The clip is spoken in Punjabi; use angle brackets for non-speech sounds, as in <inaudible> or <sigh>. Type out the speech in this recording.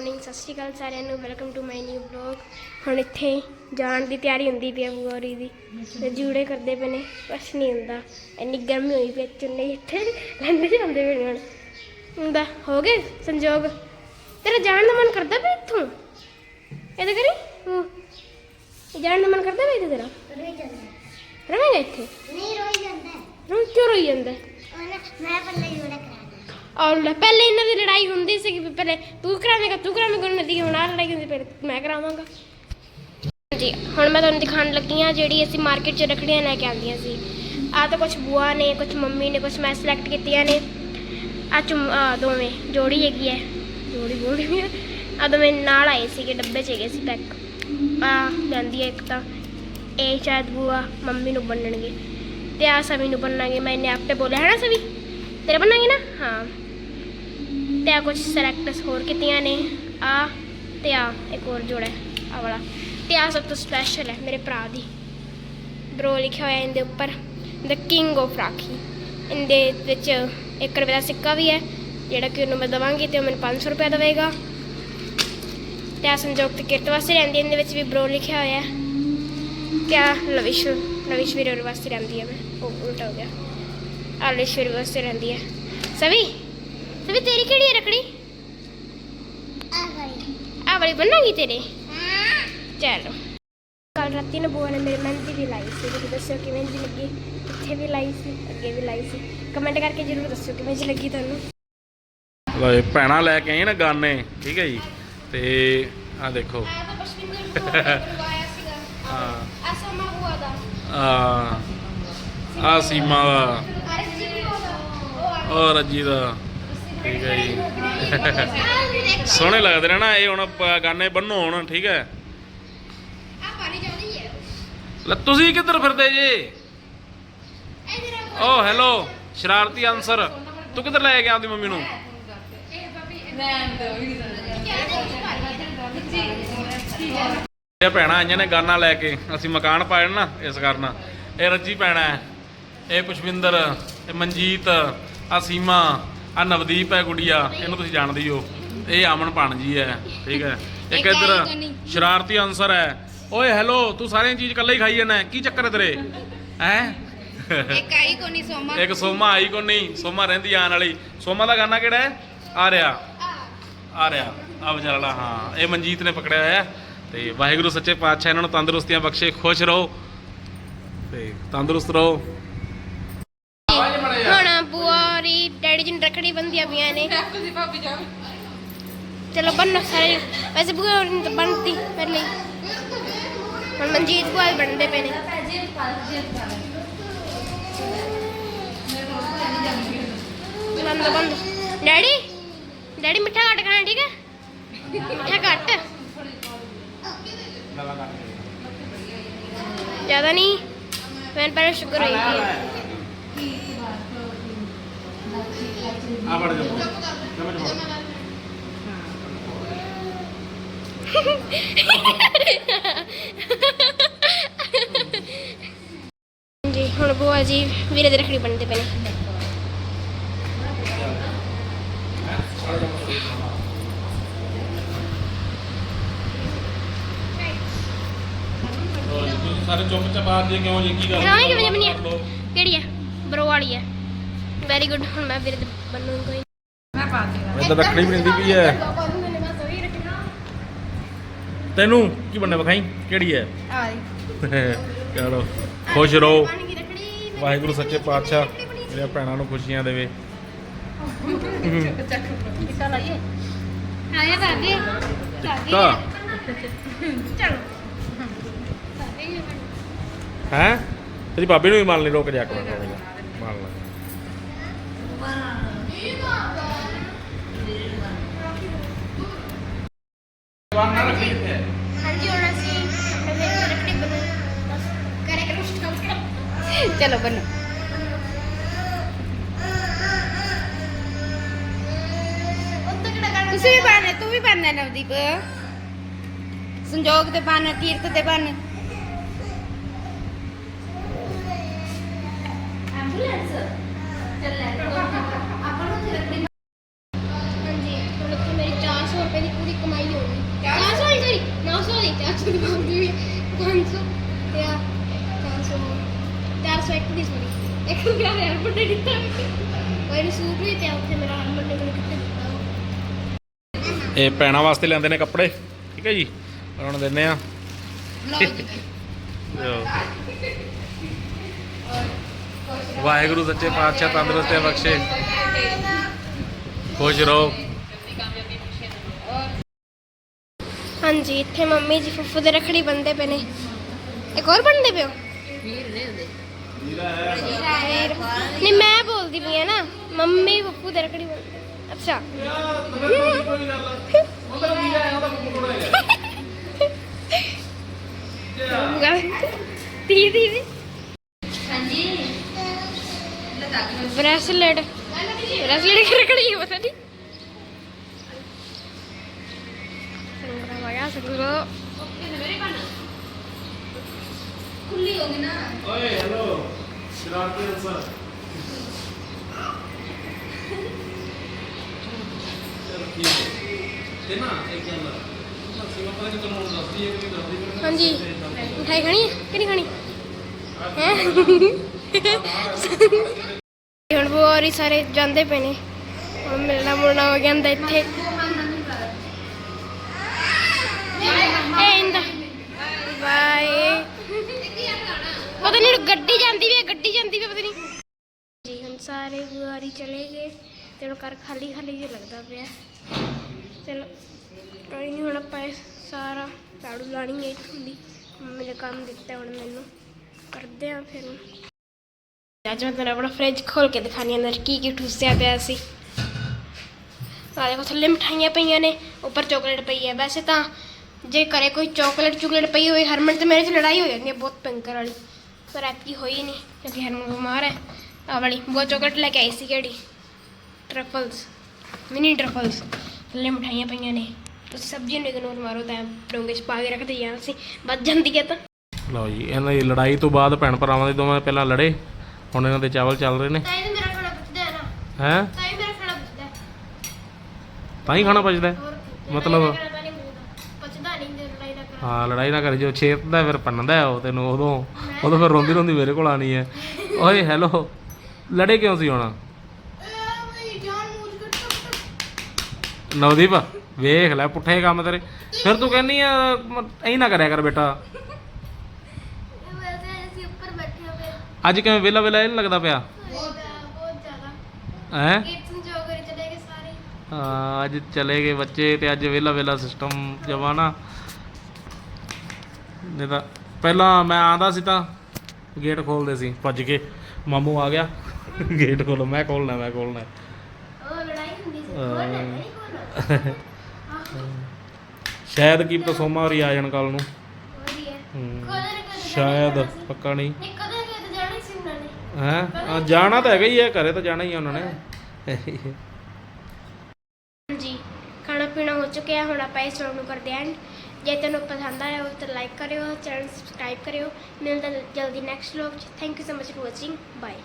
ਮਾਰਨਿੰਗ ਸਤਿ ਸ਼੍ਰੀ ਅਕਾਲ ਸਾਰਿਆਂ ਨੂੰ welcome to my new blog ਹੁਣ ਇੱਥੇ ਜਾਣ ਦੀ ਤਿਆਰੀ ਹੁੰਦੀ ਪਈ ਆ ਬਗੋਰੀ ਦੀ ਤੇ ਜੂੜੇ ਕਰਦੇ ਪਏ ਨੇ ਕੁਛ ਨਹੀਂ ਹੁੰਦਾ। ਇੰਨੀ ਗਰਮੀ ਹੋਈ ਪਈ ਚੁੰਨੇ ਇੱਥੇ ਲੈਂਦੇ ਜਾਂਦੇ ਪਏ ਨੇ ਹੁਣ। ਹੁੰਦਾ ਹੋ ਗਏ ਸੰਜੋਗ? ਤੇਰਾ ਜਾਣ ਦਾ ਮਨ ਕਰਦਾ ਪਿਆ ਇੱਥੋਂ? ਇਹਦੇ ਕਰੀ ਜਾਣ ਦਾ ਮਨ ਕਰਦਾ ਪਿਆ ਇੱਥੇ ਤੇਰਾ? ਰੋਈ ਜਾਂਦਾ। ਰਵੇਂਗਾ ਇੱਥੇ? ਨਹੀਂ ਰੋਈ ਜਾਂਦਾ। ਹੁਣ ਕਿਉਂ ਰੋਈ ਜਾਂਦਾ? ਮੈਂ ਪੱਲੇ ਜੋੜਾ ਔਰ ਪਹਿਲੇ ਇਹਨਾਂ ਦੀ ਲੜਾਈ ਹੁੰਦੀ ਸੀ ਕਿ ਪਹਿਲੇ ਤੂੰ ਕਰਾਵੇਂਗਾ ਤੂੰ ਕਰਾਵੇਂਗਾ, ਉਹਨਾਂ ਦੀ ਹੁਣ ਆ ਲੜਾਈ ਹੁੰਦੀ, ਫਿਰ ਮੈਂ ਕਰਾਵਾਂਗਾ। ਜੀ ਹੁਣ ਮੈਂ ਤੁਹਾਨੂੰ ਦਿਖਾਉਣ ਲੱਗੀ ਹਾਂ ਜਿਹੜੀ ਅਸੀਂ ਮਾਰਕੀਟ 'ਚ ਰੱਖੜੀਆਂ ਲੈ ਕੇ ਆਉਂਦੀਆਂ ਸੀ। ਆ ਤਾਂ ਕੁਝ ਬੁਆ ਨੇ ਕੁਝ ਮੰਮੀ ਨੇ ਕੁਝ ਮੈਂ ਸਿਲੈਕਟ ਕੀਤੀਆਂ ਨੇ। ਆ ਚੁੰਮ, ਆਹ ਦੋਵੇਂ, ਜੋੜੀ ਹੈਗੀ ਹੈ। ਜੋੜੀ ਬੋਲੀ ਵੀ ਆ ਦੋਵੇਂ ਨਾਲ ਆਏ ਸੀਗੇ, ਡੱਬੇ 'ਚ ਹੈਗੇ ਸੀ ਪੈਕ ਆ ਲੈਂਦੀ ਹੈ ਇੱਕ ਤਾਂ। ਇਹ ਸ਼ਾਇਦ ਬੁਆ ਮੰਮੀ ਨੂੰ ਬੰਨਣਗੇ। ਤੇ ਆ ਸਵੀ ਨੂੰ ਬੰਨਾਂਗੇ। ਮੈਂ ਮੈਨੇ ਆਪੇ ਬੋਲਿਆ, ਹੈ ਨਾ ਸਵੀ? ਤੇਰੇ ਬਣਾਂਗੇ ਨਾ? ਹਾਂ। ਤੇ ਆ ਕੁਝ ਸਿਲੈਕਟਸ ਹੋਰ ਕੀਤੀਆਂ ਨੇ। ਆ ਤੇ ਆ, ਇੱਕ ਹੋਰ ਜੋੜਾ ਆ ਵਾਲਾ। ਤੇ ਆ ਸਭ ਤੋਂ ਸਪੈਸ਼ਲ ਹੈ, ਮੇਰੇ ਭਰਾ ਦੀ। ਬ్రో ਲਿਖਿਆ ਹੋਇਆ ਇਹਦੇ ਉੱਪਰ। ਦ ਕਿੰਗ ਆਫ ਰਾਖੀ ਇਹਦੇ ਵਿੱਚ 1 ਰੁਪਏ ਦਾ ਸਿੱਕਾ ਵੀ ਹੈ, ਜਿਹੜਾ ਕਿ ਉਹਨੂੰ ਮੈਂ ਦਵਾਂਗੀ ਤੇ ਉਹ ਮੈਨੂੰ 500 ਰੁਪਏ ਦੇਵੇਗਾ। ਤੇ ਆ ਸੰਜੋਗ ਕਿਰਤ ਵਾਸਤੇ ਰਹਿੰਦੀ ਇਹਦੇ ਵਿੱਚ ਵੀ ਬ్రో ਲਿਖਿਆ ਹੋਇਆ ਹੈ। ਤੇ ਆ ਲਵਿਸ਼ ਲਵਿਸ਼ ਵੀਰ ਵਾਸਤੇ ਰਹਿੰਦੀ ਹੈ ਮੈਂ, ਉਹ ਉਲਟਾ ਹੋ ਗਿਆ। ਆਲੇਸ਼ਵਰ ਵਾਸਤੇ ਰਹਿੰਦੀ ਹੈ। ਸਵੀ ਸਵੀ ਤੇਰੀ ਕਿਹੜੀ ਹੈ ਰਕੜੀ ਆ ਗਈ ਆ ਵਾਲੀ ਬਣਾਂਗੀ ਤੇਰੇ ਹਾਂ ਚਲੋ ਕੱਲ ਰਾਤੀ ਨਾ ਬੂਆ ਨੇ ਮੇਰੇ ਮਹਿੰਦੀ ਵੀ ਲਾਈ ਸੀ ਤੁਸੀਂ ਦੱਸਿਓ ਕਿਵੇਂ ਦੀ ਲੱਗੀ ਇੱਥੇ ਵੀ ਲਾਈ ਸੀ ਅੱਗੇ ਵੀ ਲਾਈ ਸੀ ਕਮੈਂਟ ਕਰਕੇ ਜਰੂਰ ਦੱਸਿਓ ਕਿਵੇਂ ਦੀ ਲੱਗੀ ਤੁਹਾਨੂੰ ਲਓ ਭੈਣਾ ਲੈ ਕੇ ਆਏ ਨਾ ਗਾਨੇ ਠੀਕ ਹੈ ਜੀ? ਤੇ ਆ ਦੇਖੋ। ਹਾਂ। ਆ ਸਮਾ ਬੂਆ ਦਾ। ਆ ਆ ਸੀਮਾ ਦਾ। ਔਰ ਰੱਜੀ ਦਾ। ਠੀਕ ਹੈ ਜੀ। ਸੋਹਣੇ ਲੱਗਦੇ ਨੇ ਨਾ, ਇਹ ਹੁਣ ਗਾਨੇ ਬੰਨੋ ਹੁਣ, ਠੀਕ ਹੈ। ਲੈ, ਤੁਸੀਂ ਕਿੱਧਰ ਫਿਰਦੇ ਜੇ? ਇਧਰ ਓ ਹੈਲੋ ਸ਼ਰਾਰਤੀ ਅਨਸਰ ਤੂੰ ਕਿੱਧਰ ਲੈ ਗਿਆ ਆਪਦੀ ਮੰਮੀ ਨੂੰ? ਇਹ ਭੈਣਾਂ ਆਈਆਂ ਨੇ ਗਾਨਾ ਲੈ ਕੇ, ਅਸੀਂ ਮਕਾਨ ਪਾਇਆ ਨਾ ਇਸ ਕਾਰਨ। ਇਹ ਰੱਜੀ ਭੈਣਾ ਇਹ ਪੁਸ਼ਪਿੰਦਰ, ਇਹ ਮਨਜੀਤ ਆ ਸੀਮਾ ਆ ਨਵਦੀਪ ਹੈ ਗੁੜੀਆ ਇਹਨੂੰ ਤੁਸੀਂ ਜਾਣਦੇ ਹੀ ਹੋ। ਇਹ ਅਮਨ ਭਾਣਜੀ ਹੈ ਠੀਕ ਹੈ। ਇੱਕ ਇੱਧਰ ਸ਼ਰਾਰਤੀ ਅਨਸਰ ਹੈ। ਓਏ ਹੈਲੋ ਤੂੰ ਸਾਰੀਆਂ ਚੀਜ਼ ਇਕੱਲੇ ਹੀ ਖਾਈ ਜਾਂਦਾ ਕੀ ਚੱਕਰ ਹੈ ਤੇਰੇ? ਹੈ? ਇੱਕ ਆਈ ਕੋਨੀ ਸੋਮਾ। ਇੱਕ ਸੋਮਾ ਆਈ ਕੋ ਨਹੀਂ ਸੋਮਾ ਰਹਿੰਦੀ ਆਣ ਵਾਲੀ। ਸੋਮਾ ਦਾ ਗਾਣਾ ਕਿਹੜਾ ਹੈ? ਆ ਰਿਹਾ। ਆ ਰਿਹਾ। ਆ ਵਿਚਾਰਾ ਹਾਂ। ਇਹ ਮਨਜੀਤ ਨੇ ਪਕੜਿਆ ਹੋਇਆ। ਤੇ ਵਾਹਿਗੁਰੂ ਸੱਚੇ ਪਾਤਸ਼ਾਹ ਇਹਨਾਂ ਨੂੰ ਤੰਦਰੁਸਤੀਆਂ ਬਖਸ਼ੇ ਖੁਸ਼ ਰਹੋ। ਤੇ ਤੰਦਰੁਸਤ ਰਹੋ ਹੁਣ ਬੂਆ ਰੀ ਡੈਡੀ ਜੀ ਨੂੰ ਰੱਖੜੀ ਬੰਦੀਆਂ ਪਈਆਂ ਨੇ ਤੁਸੀਂ ਭਾਬੀ ਜਾਓ ਚਲੋ ਬੰਨੋ ਸਾਰੇ ਵੈਸੇ ਬੂਆ ਹੋਰੀ ਨੇ ਤਾਂ ਬੰਨਤੀ ਪਹਿਲੇ ਹੀ। ਹੁਣ ਮਨਜੀਤ ਬੂਆ ਵੀ ਬਣਦੇ ਪਏ ਨੇ ਬੰਦ ਬੰਦ ਡੈਡੀ ਡੈਡੀ ਮਿੱਠਾ ਘੱਟ ਖਾਣਾ ਠੀਕ ਹੈ ਮਿੱਠਾ ਘੱਟ ਜ਼ਿਆਦਾ ਨਹੀਂ ਮੈਂ ਪਹਿਲਾਂ ਸ਼ੂਗਰ ਹੋਈ ਸੀ ਆ ਵੜ ਜਾ। ਸਮਝ ਵੜ ਜੀ ਹੁਣ ਬੂਆ ਜੀ ਵੀਰੇ ਦੇ ਰੱਖੜੀ ਬਣਦੇ ਪਏ ਨੇ। ਤੁਸੀਂ ਸਾਰੇ ਚੁੱਪ ਚਾਪ ਜੇ ਕਿਉਂ ਜੀ? ਕੀ ਗੱਲ? ਹਾਂ ਕਿਵੇਂ ਜਮਨੀ ਹੈ ਕਿਹੜੀ ਹੈ ਬਰੋ ਵਾਲੀ ਹੈ ਵੈਰੀ ਗੁੱਡ ਹੁਣ ਮੈਂ ਵੀਰੇ ਦੇ ਬਣੂ ਕੋਈ ਮੈਂ ਪਾ ਦੇਗਾ ਇਹ ਤਾਂ ਰੱਖੜੀ ਵੀ ਰਹਿੰਦੀ ਪਈ ਹੈ। ਤੈਨੂੰ ਕੀ ਬਣਨਾ ਵਿਖਾਈ? ਕਿਹੜੀ ਹੈ? ਆਈ ਚਲੋ ਖੁਸ਼ ਰਹੋ। ਵਾਹਿਗੁਰੂ ਸੱਚੇ ਪਾਤਸ਼ਾਹ ਮੇਰੇ ਭੈਣਾਂ ਨੂੰ ਖੁਸ਼ੀਆਂ ਦੇਵੇ। ਆਇਆ ਭਾਬੀ ਤਾਂ ਹੈ? ਤੇਰੀ ਭਾਬੀ ਨੂੰ ਵੀ ਮੰਨ ਲਈ ਰੁਕ ਜਾ ਕੇ ਮੰਨ ਲੈ ਹਾਂਜੀ ਹੁਣ ਅਸੀਂ ਦੀ ਰੱਖੜੀ ਬਣੂ ਬਸ ਕਰੇ ਕਰੋ ਸਟਾਰਟ ਚਲੋ ਤੁਸੀਂ ਵੀ ਪਾਣੇ ਤੂੰ ਵੀ ਪਾਣਾ ਨਵਦੀਪ। ਸੰਜੋਗ ਤੇ ਪਾਣਾ ਕੀਰਤ ਤੇ ਪਾਣਾ ਐਂਬੂਲੈਂਸ ਚੱਲ ਲੈ ਆਪਾਂ ਨੂੰ ਰੱਖੜੀ ਹਾਂਜੀ ਹੁਣ ਇੱਥੇ ਮੇਰੀ 400 ਰੁਪਏ ਰੁਪਏ ਦੀ ਪੂਰੀ ਕਮਾਈ ਹੋਣੀ 400 ਦੀ ਸੌਰੀ 900 ਦੀ 400 ਦੀ ਮੰਗੀ 500 ਤੇ ਆ 400 401 ਦੀ ਸੌਰੀ ਇੱਕ ਰੁਪਿਆ ਯਾਰ ਵੱਡੇ ਦਿੱਤਾ ਕੋਈ ਨੂੰ ਸੂਟ ਵੀ ਤੇ ਉੱਥੇ ਮੇਰਾ ਹਰਮਨ ਨੇ ਮੈਨੂੰ ਕਿੱਥੇ ਦਿੱਤਾ ਇਹ ਪੈਣਾ ਵਾਸਤੇ ਲੈਂਦੇ ਨੇ ਕੱਪੜੇ। ਠੀਕ ਹੈ ਜੀ? ਉਹਨਾਂ ਨੂੰ ਦਿੰਨੇ ਆ ਲਓ। ਵਾਹਿਗੁਰੂ ਸੱਚੇ ਪਾਤਸ਼ਾਹ ਤੰਦਰੁਸਤੀ ਬਖਸ਼ੇ। ਖੁਸ਼ ਰਹੋ। ਹਾਂਜੀ ਇੱਥੇ ਮੰਮੀ ਜੀ ਫੁੱਫੂ ਦੇ ਰਖੜੀ ਬੰਦੇ ਪਏ ਨੇ। ਇੱਕ ਹੋਰ ਬੰਦੇ ਪਿਓ? ਨਹੀਂ ਮੈਂ ਬੋਲਦੀ ਪਈ ਆ ਨਾ। ਮੰਮੀ ਫੁੱਫੂ ਦੇ ਰਖੜੀ ਬੰਦੇ ਅੱਛਾ। ਦੀ ਦੀ ਦੀ ਹਾਂਜੀ। ਬ੍ਰੈਸਲੇਟ। ਬ੍ਰੈਸਲੇਟ ਹੈ ਪਤਾ ਨਹੀਂ ਸੰਗਰਾ ਵਾਇਆ ਸੰਗਰਾ ਖੁੱਲੀ ਹੋ ਗਈ ਨਾ ਓਏ ਹੈਲੋ ਸ਼ਰਾਰਤੀ ਅਨਸਰ ਤੇ ਨਾ ਇੱਕ ਜੰਦਾ ਸੀਮਾ ਪਤਾ ਨਹੀਂ ਤੁਹਾਨੂੰ ਦੱਸਦੀ ਹੈ ਕਿ ਨਹੀਂ ਦੱਸਦੀ ਹਾਂਜੀ। ਮਿਠਾਈ ਖਾਣੀ ਹੈ ਕਿ ਨਹੀਂ ਖਾਣੀ? ਹੈ? <laughs> ਹੁਣ ਬੋਰੀ ਸਾਰੇ ਜਾਂਦੇ ਪਏ ਨੇ। ਹੁਣ ਮਿਲਣਾ ਮੁਲਣਾ ਹੋ ਗਿਆ ਹੁੰਦਾ ਇੱਥੇ। ਬਾਏ। ਪਤਾ ਨਹੀਂ ਗੱਡੀ ਜਾਂਦੀ ਵੀ ਹੈ ਗੱਡੀ ਜਾਂਦੀ ਵੀ ਹੈ, ਪਤਾ ਨਹੀਂ ਜੀ ਹੁਣ ਬੁਆਰੀ ਚਲੇ ਗਏ ਤੇ ਘਰ ਖਾਲੀ ਖਾਲੀ ਜਿਹਾ ਲੱਗਦਾ ਪਿਆ ਚਲੋ ਕੋਈ ਨਹੀਂ ਹੁਣ ਆਪਾਂ ਸਾਰਾ ਝਾੜੂ ਲਾਣੀ ਹੈ ਇੱਥੋਂ ਦੀ ਮੰਮੀ ਕੰਮ ਦਿੱਤਾ ਹੁਣ ਮੈਨੂੰ ਕਰਦੇ ਆ ਫਿਰ ਅੱਜ ਮੈਂ ਤੁਹਾਨੂੰ ਆਪਣਾ ਫ੍ਰਿਜ ਖੋਲ ਕੇ ਦਿਖਾਣੀ ਅੰਦਰ ਕੀ ਕੀ ਠੂਸਿਆ ਪਿਆ ਸੀ ਆ ਦੇਖੋ ਥੱਲੇ ਮਠਾਈਆਂ ਪਈਆਂ ਨੇ ਉੱਪਰ ਚਾਕਲੇਟ ਪਈ ਹੈ ਵੈਸੇ ਤਾਂ ਜੇ ਘਰੇ ਕੋਈ ਚਾਕਲੇਟ ਚੁਕਲੇਟ ਪਈ ਹੋਈ ਹਰਮਨ ਤੇ ਮੇਰੇ 'ਚ ਲੜਾਈ ਹੋ ਜਾਂਦੀ ਹੈ ਬਹੁਤ ਭਿੰਕਰ ਵਾਲੀ ਪਰ ਐਤਕੀ ਹੋਈ ਨਹੀਂ ਕਿਉਂਕਿ ਹਰਮਨ ਬਿਮਾਰ ਹੈ ਆ ਵਾਲੀ ਬਹੁਤ ਚਾਕਲੇਟ ਲੈ ਕੇ ਆਈ ਸੀ ਕਿਹੜੀ ਟਰਫਲਸ ਮਿਨੀ ਟਰਫਲਸ ਥੱਲੇ ਮਠਾਈਆਂ ਪਈਆਂ ਨੇ ਤੁਸੀਂ ਸਬਜ਼ੀ ਨੂੰ ਇਗਨੋਰ ਮਾਰੋ ਤਾਂ ਡੋਂਗੇ 'ਚ ਪਾ ਕੇ ਰੱਖਦੇ ਜਾਂ ਅਸੀਂ ਵੱਜ ਜਾਂਦੀ ਹੈ ਤਾਂ ਲਓ ਜੀ ਇਹਨਾਂ ਦੀ ਲੜਾਈ ਤੋਂ ਬਾਅਦ ਭੈਣ ਭਰਾਵਾਂ ਦੇ ਦੋਵੇਂ ਪਹਿਲਾਂ ਲੜੇ ਹੁਣ ਇਹਨਾਂ ਦੇ ਚਾਵਲ ਚੱਲ ਰਹੇ ਨੇ ਤਾਂ ਇਹ ਮੇਰਾ ਖਾਣਾ ਬਚਦਾ ਹੈ ਨਾ ਹੈ ਤਾਂ ਇਹ ਮੇਰਾ ਖਾਣਾ ਬਚਦਾ ਹੈ ਤਾਂ ਹੀ ਖਾਣਾ? ਮਤਲਬ? ਦਾ ਦਾ ਹਾਂ ਲੜਾਈ ਨਾ ਕਰੀ ਜੋ ਛੇਤਦਾ ਫਿਰ ਪੰਨਦਾ ਉਹ ਤੈਨੂੰ ਉਦੋਂ ਉਦੋਂ ਫਿਰ ਰੋਂਦੀ ਰੋਂਦੀ ਮੇਰੇ ਕੋਲ ਆਣੀ ਹੈ ਓਏ ਹੈਲੋ ਲੜੇ ਕਿਉਂ ਸੀ ਹੁਣ? ਨਵਦੀਪ, ਵੇਖ ਲੈ, ਪੁੱਠੇ ਕੰਮ ਤੇਰੇ। ਫਿਰ ਤੂੰ ਕਹਿੰਨੀ ਆ ਐਂ ਨਾ ਕਰਿਆ ਕਰ ਬੇਟਾ। ਅੱਜ ਕਿਵੇਂ ਵੇਲਾ ਵੇਲਾ ਇਹ ਨੀ ਲੱਗਦਾ ਪਿਆ? ਬਹੁਤ ਹੈ? ਹਾਂ, ਅੱਜ ਚਲੇ ਗਏ ਬੱਚੇ ਤੇ ਅੱਜ ਵੇਲਾ ਵੇਲਾ ਸਿਸਟਮ ਜਮਾ ਨਾ ਨਹੀਂ ਤਾਂ ਪਹਿਲਾਂ ਮੈਂ ਆਂਦਾ ਸੀ ਤਾਂ ਗੇਟ ਖੋਲਦੇ ਸੀ। ਭੱਜ ਕੇ ਮਾਮੂ ਆ ਗਿਆ। ਗੇਟ ਖੋਲੋ ਮੈਂ ਖੋਲਣਾ ਮੈਂ ਖੋਲਣਾ। ਉਹ ਲੜਾਈ ਹੁੰਦੀ ਸੀ ਨਹੀਂ ਸ਼ਾਇਦ ਕੀ ਪਤਾ ਸੋਮਾ ਹੋਰੀ ਆ ਜਾਣ ਕੱਲ ਨੂੰ। ਸ਼ਾਇਦ ਪੱਕਾ ਨਹੀਂ। ਹੀ? ਹੈ ਜਾਣਾ ਤਾਂ ਹੈਗਾ ਹੀ ਹੈ ਘਰੇ ਤਾਂ ਜਾਣਾ ਹੀ ਆ ਉਹਨਾਂ ਨੇ। ਜੀ ਖਾਣਾ ਪੀਣਾ ਹੋ ਚੁੱਕਿਆ ਹੁਣ ਆਪਾਂ ਇਸ ਨੂੰ ਕਰਦੇ end। ਜੇ ਤੁਹਾਨੂੰ ਪਸੰਦ ਆਇਆ ਹੋਵੇ ਤਾਂ ਲਾਈਕ ਕਰਿਓ ਚੈਨਲ ਸਬਸਕ੍ਰਾਈਬ ਕਰਿਓ। ਮਿਲਦਾ ਜਲਦੀ ਨੈਕਸਟ ਵਲੌਗ ਚ। Thank you so much for watching bye